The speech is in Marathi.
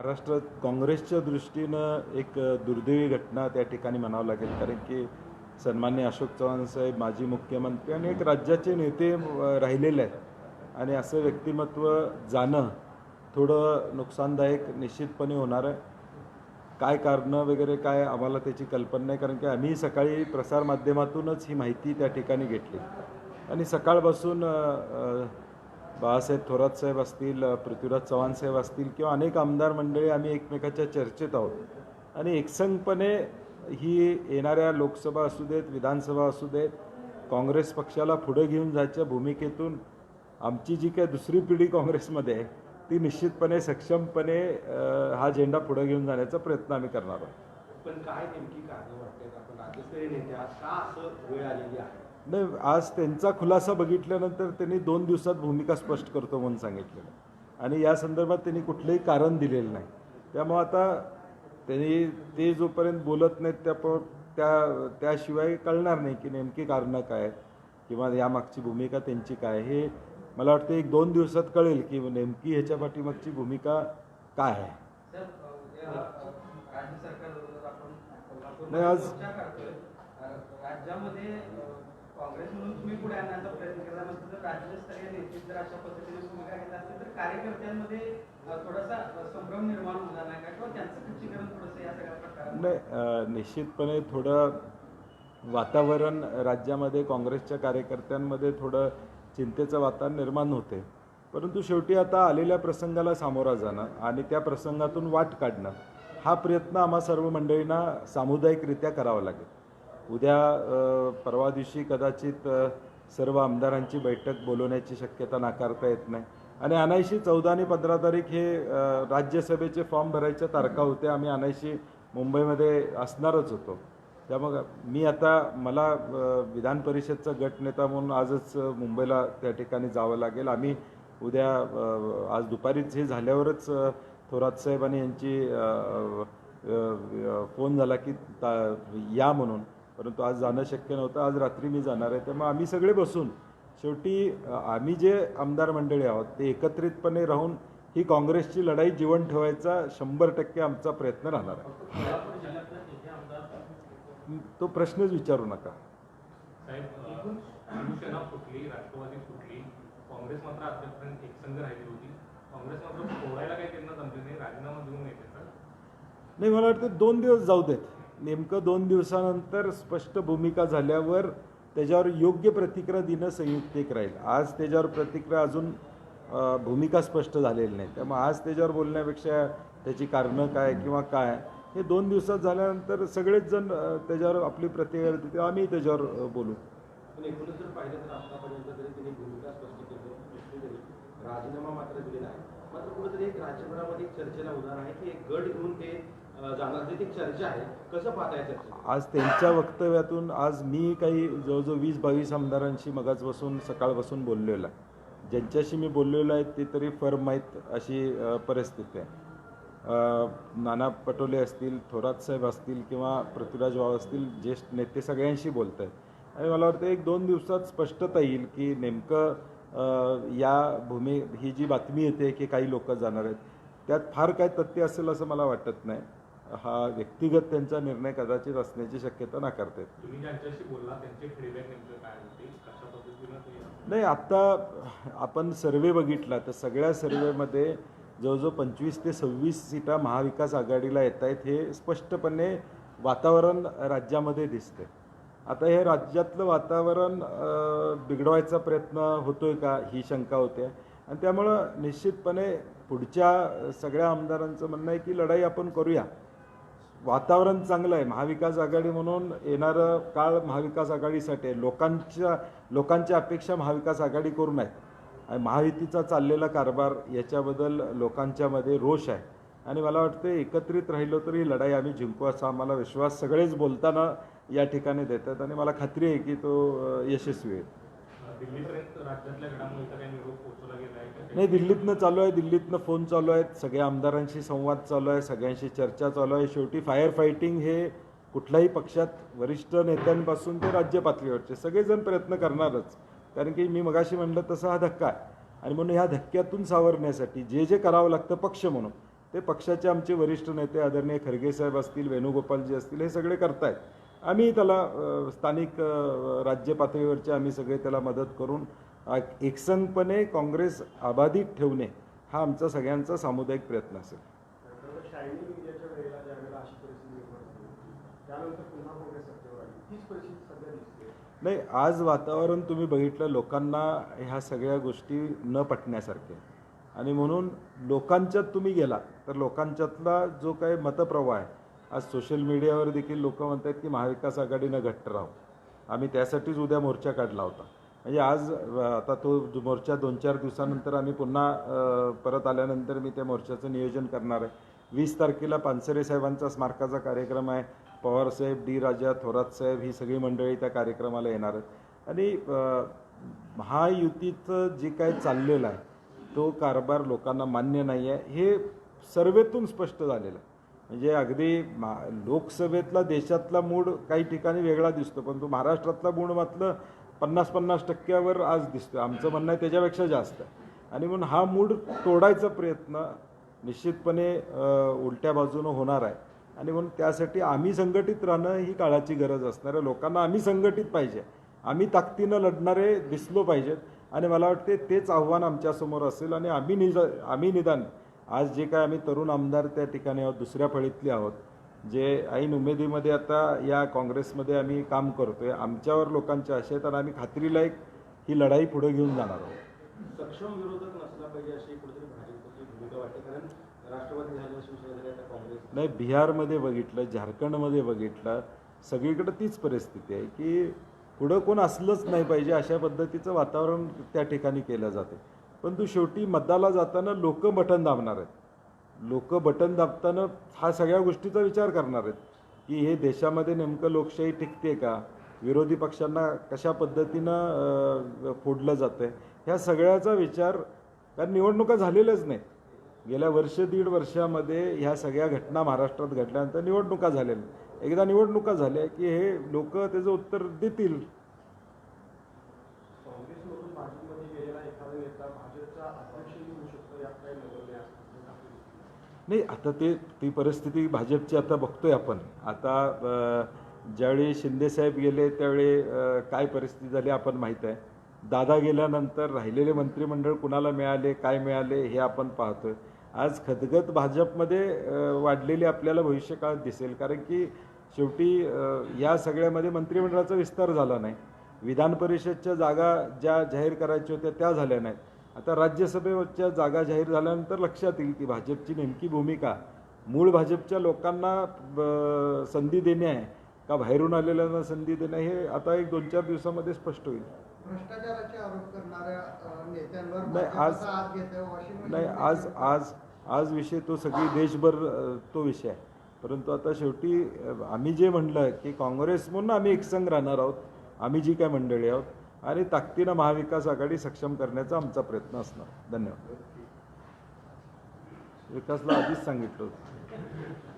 महाराष्ट्रात काँग्रेसच्या दृष्टीनं एक दुर्दैवी घटना त्या ठिकाणी म्हणावं लागेल. कारण की सन्मान्य अशोक चव्हाण साहेब माजी मुख्यमंत्री आणि एक राज्याचे नेते राहिलेले आहेत. आणि असं व्यक्तिमत्व जाणं थोडं नुकसानदायक निश्चितपणे होणार आहे. काय कारणं वगैरे काय आम्हाला त्याची कल्पना नाही. कारण की आम्ही सकाळी प्रसारमाध्यमातूनच ही माहिती त्या ठिकाणी घेतली. आणि सकाळपासून बाळासाहेब थोरात साहेब असतील पृथ्वीराज चव्हाण साहेब असतील किंवा अनेक आमदार मंडळी आम्ही एकमेकाच्या चर्चेत आहोत. आणि एकसंघपणे ही येणाऱ्या लोकसभा असू देत विधानसभा असू देत काँग्रेस पक्षाला पुढे घेऊन जायच्या भूमिकेतून आमची जी काय दुसरी पिढी काँग्रेसमध्ये आहे ती निश्चितपणे सक्षमपणे हा झेंडा पुढे घेऊन जाण्याचा प्रयत्न आम्ही करणार आहोत. पण काय नेमकी कारण वाटते आपण राज्यस्तरीय नेत्या का असं वेळ आलेली आहे? नाही आज त्यांचा खुलासा बघितल्यानंतर त्यांनी दोन दिवसात भूमिका स्पष्ट करतो म्हणून सांगितलेलं आणि या संदर्भात त्यांनी कुठलंही कारण दिलेलं नाही. त्यामुळं आता त्यांनी ते जोपर्यंत बोलत नाहीत त्या प- त्या त्याशिवाय कळणार नाही की नेमकी कारणं काय आहेत किंवा यामागची भूमिका त्यांची काय. हे मला वाटतं एक दोन दिवसात कळेल की नेमकी ह्याच्या पाठीमागची भूमिका काय आहे. नाही, आज- काँग्रेस म्हणून तुम्ही पुढे आणण्याचा प्रयत्न केला नसतील तर राज्यस्तरीय नेते जर अशा पद्धतीने भूमिका घेत असतील तर कार्यकर्त्यांमध्ये थोडासा संभ्रम निर्माण होणार नाही का? किंवा त्यांचं खच्चीकरण थोडंसं या सगळ्या प्रकारात नाही निश्चितपणे थोडं वातावरण राज्यामध्ये काँग्रेसच्या कार्यकर्त्यांमध्ये थोडं चिंतेचं वातावरण निर्माण होते. परंतु शेवटी आता आलेल्या प्रसंगाला सामोरा जाणं आणि त्या प्रसंगातून वाट काढणं हा प्रयत्न आम्हा सर्व मंडळींना सामुदायिकरित्या करावा लागेल. उद्या परवा दिवशी कदाचित सर्व आमदारांची बैठक बोलवण्याची शक्यता नाकारता येत नाही. आणि अनायशी चौदा आणि पंधरा तारीख हे राज्यसभेचे फॉर्म भरायच्या तारखा होत्या. आम्ही अनायशी मुंबईमध्ये असणारच होतो. त्यामुळं मी आता मला विधान परिषदचा गटनेता म्हणून आजच मुंबईला त्या ठिकाणी जावं लागेल. आम्ही उद्या आज दुपारीच हे झाल्यावरच थोरात साहेब आणि यांची फोन झाला की ता या म्हणून. परंतु आज जाणं शक्य नव्हतं. आज रात्री मी जाणार आहे. त्यामुळे आम्ही सगळे बसून शेवटी आम्ही जे आमदार मंडळी आहोत ते एकत्रितपणे राहून ही काँग्रेसची लढाई जिवंत ठेवायचा शंभर टक्के आमचा प्रयत्न राहणार आहे. तो प्रश्नच विचारू नका. नाही मला वाटतं दोन दिवस जाऊ देत. नेमकं दोन दिवसानंतर स्पष्ट भूमिका झाल्यावर त्याच्यावर योग्य प्रतिक्रिया देणं संयुक्तिक राहील. आज त्याच्यावर प्रतिक्रिया अजून भूमिका स्पष्ट झालेली नाही. त्यामुळे आज त्याच्यावर बोलण्यापेक्षा त्याची कारणं काय किंवा काय हे दोन दिवसात झाल्यानंतर सगळेच जण त्याच्यावर आपली प्रतिक्रिया देते आम्ही त्याच्यावर बोलू. राजीनामा मात्र दिलेला आहे. मात्र कुठेतरी एक राज्यभरामध्ये चर्चेला उदाहरण आहे की एक गट घेऊन ते चर्चा आहे. कसं पाहताय आज त्यांच्या वक्तव्यातून आज मी काही जवळजवळ वीस बावीस आमदारांशी मगाच बसून सकाळ सकाळपासून बोललेलो आहे. ज्यांच्याशी मी बोललेलो आहे ते तरी फर्म माहीत अशी परिस्थिती आहे. नाना पटोले असतील थोरात साहेब असतील किंवा पृथ्वीराज वाव असतील ज्येष्ठ नेते सगळ्यांशी बोलत आहेत आणि मला वाटतं एक दोन दिवसात स्पष्टता येईल की नेमकं या भूमी ही जी बातमी येते की काही लोक जाणार आहेत त्यात फार काय तथ्य असेल असं मला वाटत नाही. हा व्यक्तिगत त्यांचा निर्णय कदाचित असण्याची शक्यता नाकारता नाही आत्ता आपण सर्वे बघितला तर सगळ्या सर्वेमध्ये जवळजवळ पंचवीस ते सव्वीस सीटा महाविकास आघाडीला येत आहेत हे स्पष्टपणे वातावरण राज्यामध्ये दिसते आता हे राज्यातलं वातावरण बिघडवायचा प्रयत्न होतोय का? ही शंका होते. आणि त्यामुळं निश्चितपणे पुढच्या सगळ्या आमदारांचं म्हणणं आहे की लढाई आपण करूया. वातावरण चांगलं आहे. महाविकास आघाडी म्हणून येणारं काळ महाविकास आघाडीसाठी आहे. लोकांच्या लोकांच्या अपेक्षा महाविकास आघाडी करून आहेत आणि महायुतीचा चाललेला कारभार याच्याबद्दल लोकांच्यामध्ये रोष आहे. आणि मला वाटतं एकत्रित राहिलो तरी लढाई आम्ही जिंकू असा आम्हाला विश्वास सगळेच बोलताना या ठिकाणी देतात. आणि मला खात्री आहे की तो यशस्वी होईल. नाही दिल्लीतनं चालू आहे. दिल्लीतनं फोन चालू आहेत. सगळ्या आमदारांशी संवाद चालू आहे. सगळ्यांशी चर्चा चालू आहे. शेवटी फायर फायटिंग हे कुठल्याही पक्षात वरिष्ठ नेत्यांपासून ते राज्य पातळीवरचे सगळेजण प्रयत्न करणारच. कारण की मी मगाशी म्हणलं तसा हा धक्का आहे. आणि म्हणून ह्या धक्क्यातून सावरण्यासाठी जे जे करावं लागतं पक्ष म्हणून ते पक्षाचे आमचे वरिष्ठ नेते आदरणीय खरगे साहेब असतील वेणुगोपालजी असतील हे सगळे करतायत. आम्ही त्याला स्थानिक राज्य पातळीवरचे आम्ही सगळे त्याला मदत करून एकसंघपणे काँग्रेस अबाधित ठेवणे हा आमचा सगळ्यांचा सामुदायिक प्रयत्न असेल. नाही आज वातावरण तुम्ही बघितलं लोकांना ह्या सगळ्या गोष्टी न पटण्यासारख्या. आणि म्हणून लोकांच्यात तुम्ही गेला तर लोकांच्यातला जो काही मतप्रवाह आहे आज सोशल मीडियावर देखील लोक म्हणतात की महाविकास आघाडीनं घट्ट राहू आम्ही त्यासाठीच उद्या मोर्चा काढला होता. म्हणजे आज आता तो मोर्चा दोन चार दिवसानंतर आम्ही पुन्हा परत आल्यानंतर मी त्या मोर्चाचं नियोजन करणार आहे. वीस तारखेला पानसरे साहेबांचा स्मारकाचा कार्यक्रम आहे. पवारसाहेब डी राजा थोरात साहेब ही सगळी मंडळी त्या कार्यक्रमाला येणार आहेत. आणि महायुतीचं जे काय चाललेलं आहे तो कारभार लोकांना मान्य नाही आहे हे सर्वेतून स्पष्ट झालेलं आहे. म्हणजे अगदी मा लोकसभेतला देशातला मूड काही ठिकाणी वेगळा दिसतो. पण तो महाराष्ट्रातला मूड मात्र पन्नास पन्नास टक्क्यावर आज दिसतो आमचं म्हणणं आहे त्याच्यापेक्षा जास्त. आहे आणि म्हणून हा मूड तोडायचा प्रयत्न निश्चितपणे उलट्या बाजूनं होणार आहे. आणि म्हणून त्यासाठी आम्ही संघटित राहणं ही काळाची गरज असणार आहे. लोकांना आम्ही संघटित पाहिजे. आम्ही ताकदीनं लढणारे दिसलो पाहिजेत. आणि मला वाटते तेच आव्हान आमच्यासमोर असेल आणि आम्ही निज आम्ही निदान आज जे काय आम्ही तरुण आमदार त्या ठिकाणी आहोत दुसऱ्या फळीतले आहोत जे ऐन उमेदीमध्ये आता या काँग्रेसमध्ये आम्ही काम करतोय आमच्यावर लोकांच्या आशा आहेत आणि आम्ही खात्रीला एक ही लढाई पुढे घेऊन जाणार आहोत. सक्षम विरोधक नसला पाहिजे अशी कुठेतरी भाजपची भूमिका वाटते कारण राष्ट्रवादी झालं शिवसेना झाली आता काँग्रेस नाही बिहारमध्ये बघितलं झारखंडमध्ये बघितलं सगळीकडे तीच परिस्थिती आहे की पुढं कोण असलंच नाही पाहिजे अशा पद्धतीचं वातावरण त्या ठिकाणी केलं जाते. परंतु शेवटी मतदाला जाताना लोक बटन दाबणार आहेत. लोक बटन दाबताना हा सगळ्या गोष्टीचा विचार करणार आहेत. की हे देशामध्ये नेमकं लोकशाही टिकते का? विरोधी पक्षांना कशा पद्धतीनं फोडलं जातं आहे ह्या सगळ्याचा विचार कारण निवडणुका झालेल्याच नाही गेल्या वर्ष दीड वर्षामध्ये ह्या सगळ्या घटना महाराष्ट्रात घडल्यानंतर निवडणुका झालेल्या एकदा निवडणुका झाल्या की हे लोक त्याचं उत्तर देतील. नाही आता ते ती परिस्थिती भाजपची आता बघतोय आपण. आता ज्यावेळी शिंदेसाहेब गेले त्यावेळी काय परिस्थिती झाली आपण माहीत आहे. दादा गेल्यानंतर राहिलेले मंत्रिमंडळ कुणाला मिळाले काय मिळाले हे आपण पाहतोय. आज खदगत भाजपमध्ये वाढलेली आपल्याला भविष्यकाळात दिसेल. कारण की शेवटी या सगळ्यामध्ये मंत्रिमंडळाचा विस्तार झाला नाही. विधान परिषदच्या जागा ज्या जाहीर करायच्या होत्या त्या झाल्या नाहीत. आता राज्यसभेच्या जागा जाहीर झाल्यानंतर लक्षात येईल की भाजपची नेमकी भूमिका मूळ भाजपच्या लोकांना संधी देणे आहे का बाहेरून आलेल्यांना संधी देणे हे आता एक दोन चार दिवसामध्ये स्पष्ट होईल. भ्रष्टाचाराचे आरोप करणाऱ्या अ, नेत्यांवर नाही, आज- नाही आज आज आज विषय तो सगळी देशभर तो विषय आहे. परंतु आता शेवटी आम्ही जे म्हणलं की काँग्रेस म्हणून आम्ही एकसंघ राहणार आहोत आम्ही जी काय मंडळी आहोत आणि ताकदीनं महाविकास आघाडी सक्षम करण्याचा आमचा प्रयत्न असणार. धन्यवाद. विकासला आधीच सांगितलं होतं.